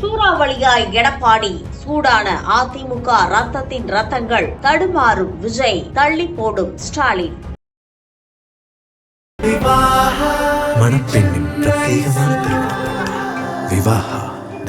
சூறாவளியாய் எடப்பாடி சூடான அதிமுக ரத்தத்தின் ரத்தங்கள் தடுமாறும் விஜய் தள்ளி போடும் ஸ்டாலின். மணப்பெண்ணின் பிரத்யேகமான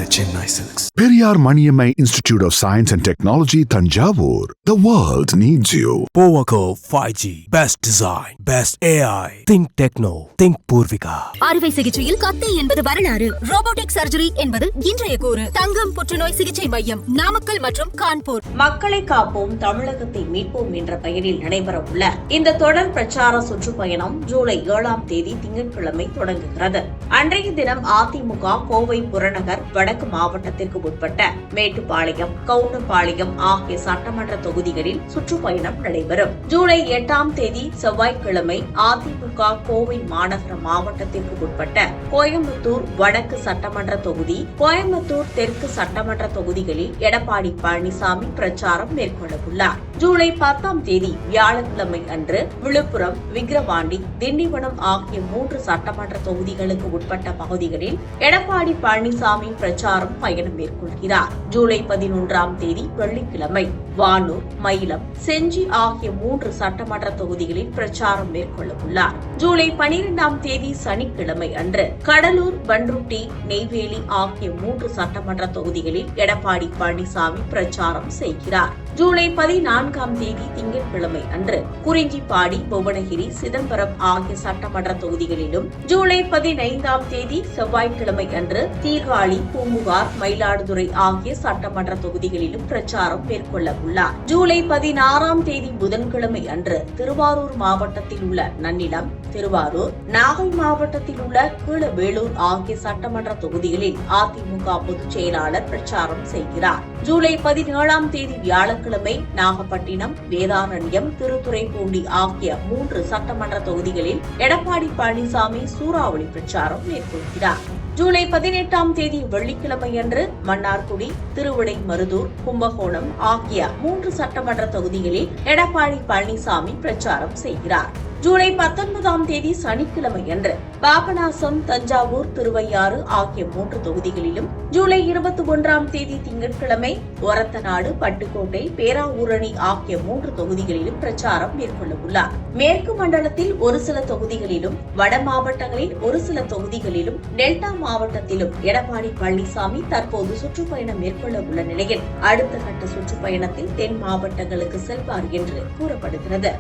the Chennai silks Periyar Maniammai Institute of Science and Technology, Tanjavur. The world needs you. Powaco 5G. Best design. Best AI. Think Techno. Think Purvika. அறுவை சிகிச்சையில் கத்தை என்பது வரலாறு ரோபோட்டிக் சர்ஜரி என்பது இன்றைய கூறு தங்கம் புற்றுநோய் சிகிச்சை மையம் நாமக்கல் மற்றும் கான்பூர் மக்களை காப்போம் தமிழகத்தை மீட்போம் என்ற பெயரில் நடைபெறவுள்ள இந்த தொடர் பிரச்சார சுற்றுப்பயணம் ஜூலை ஏழாம் தேதி திங்கட்கிழமை தொடங்குகிறது அன்றைய தினம் அதிமுக கோவை புறநகர் வடக்கு மாவட்டத்திற்கு உட்பட்ட மேட்டுப்பாளையம் கவுண்டம்பாளையம் ஆகிய சட்டமன்ற தொகுதிகளில் சுற்றுப்பயணம் நடைபெறும். ஜூலை எட்டாம் தேதி செவ்வாய்க்கிழமை அதிமுக கோவை மாநகர மாவட்டத்திற்கு உட்பட்ட கோயம்புத்தூர் வடக்கு சட்டமன்ற தொகுதி கோயம்புத்தூர் தெற்கு சட்டமன்ற தொகுதிகளில் எடப்பாடி பழனிசாமி பிரச்சாரம் மேற்கொள்ளவுள்ளார். ஜூலை பத்தாம் தேதி வியாழக்கிழமை அன்று விழுப்புரம் விக்கிரவாண்டி திண்டிவனம் ஆகிய மூன்று சட்டமன்ற தொகுதிகளுக்கு உட்பட்ட பகுதிகளில் எடப்பாடி பழனிசாமி பிரச்சாரம் பிரச்சாரம் பயணம் மேற்கொள்கிறார். ஜூலை பதினொன்றாம் தேதி வெள்ளிக்கிழமை வானூர் மயிலம் செஞ்சி ஆகிய மூன்று சட்டமன்ற தொகுதிகளில் பிரச்சாரம் மேற்கொள்ள உள்ளார் ஜூலை பனிரெண்டாம் தேதி சனிக்கிழமை அன்று கடலூர் பன்ருட்டி நெய்வேலி ஆகிய மூன்று சட்டமன்ற தொகுதிகளில் எடப்பாடி பழனிசாமி பிரச்சாரம் செய்கிறார். ஜூலை பதினான்காம் தேதி திங்கட்கிழமை அன்று குறிஞ்சிப்பாடி புவனகிரி சிதம்பரம் ஆகிய சட்டமன்ற தொகுதிகளிலும் ஜூலை பதினைந்தாம் தேதி செவ்வாய்க்கிழமை அன்று சீர்காழி பூம்புகார் மயிலாடுதுறை ஆகிய சட்டமன்ற தொகுதிகளிலும் பிரச்சாரம் மேற்கொள்ள உள்ளார் ஜூலை பதினாறாம் தேதி புதன்கிழமை அன்று திருவாரூர் மாவட்டத்தில் உள்ள நன்னிலம் திருவாரூர் நாகை மாவட்டத்தில் உள்ள கீழவேளூர் ஆகிய சட்டமன்ற தொகுதிகளில் அதிமுக பொதுச் செயலாளர் பிரச்சாரம் செய்கிறார். ஜூலை பதினேழாம் தேதி வியாழக்கிழமை நாகப்பட்டினம் வேதாரண்யம் திருத்துறைப்பூண்டி ஆகிய மூன்று சட்டமன்ற தொகுதிகளில் எடப்பாடி பழனிசாமி சூறாவளி பிரச்சாரம் மேற்கொள்கிறார். ஜூலை பதினெட்டாம் தேதி வெள்ளிக்கிழமையன்று மன்னார்குடி திருவிடை மருதூர் கும்பகோணம் ஆகிய மூன்று சட்டமன்ற தொகுதிகளில் எடப்பாடி பழனிசாமி பிரச்சாரம் செய்கிறார். ஜூலை பத்தொன்பதாம் தேதி சனிக்கிழமையன்று பாபநாசம் தஞ்சாவூர் திருவையாறு ஆகிய மூன்று தொகுதிகளிலும் ஜூலை இருபத்தி ஒன்றாம் தேதி திங்கட்கிழமை ஒரத்தநாடு பட்டுக்கோட்டை பேராவூரணி ஆகிய மூன்று தொகுதிகளிலும் பிரச்சாரம் மேற்கொள்ள உள்ளார். மேற்கு மண்டலத்தில் ஒரு சில தொகுதிகளிலும் வட மாவட்டங்களில் ஒரு சில தொகுதிகளிலும் டெல்டா மாவட்டத்திலும் எடப்பாடி பழனிசாமி தற்போது சுற்றுப்பயணம் மேற்கொள்ள உள்ள நிலையில் அடுத்த கட்ட சுற்றுப்பயணத்தில் தென் மாவட்டங்களுக்கு செல்வார் என்று கூறப்படுகிறது.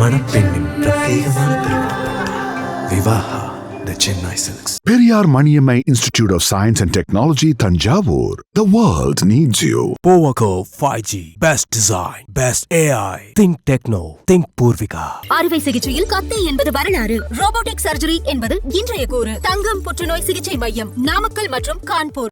மணப்பெண்ணின் பிரத்யேகமான the Chennai silks Periyar Maniammai Institute of Science and Technology, Tanjavur. The world needs you. Powaco 5G. Best design. Best AI. Think Techno. Think Purvika. அறுவை சிகிச்சையில் கத்தை என்பது வரலாறு ரோபோட்டிக் சர்ஜரி என்பது இன்றைய கூறு தங்கம் புற்றுநோய் சிகிச்சை மையம் நாமக்கல் மற்றும் கான்பூர்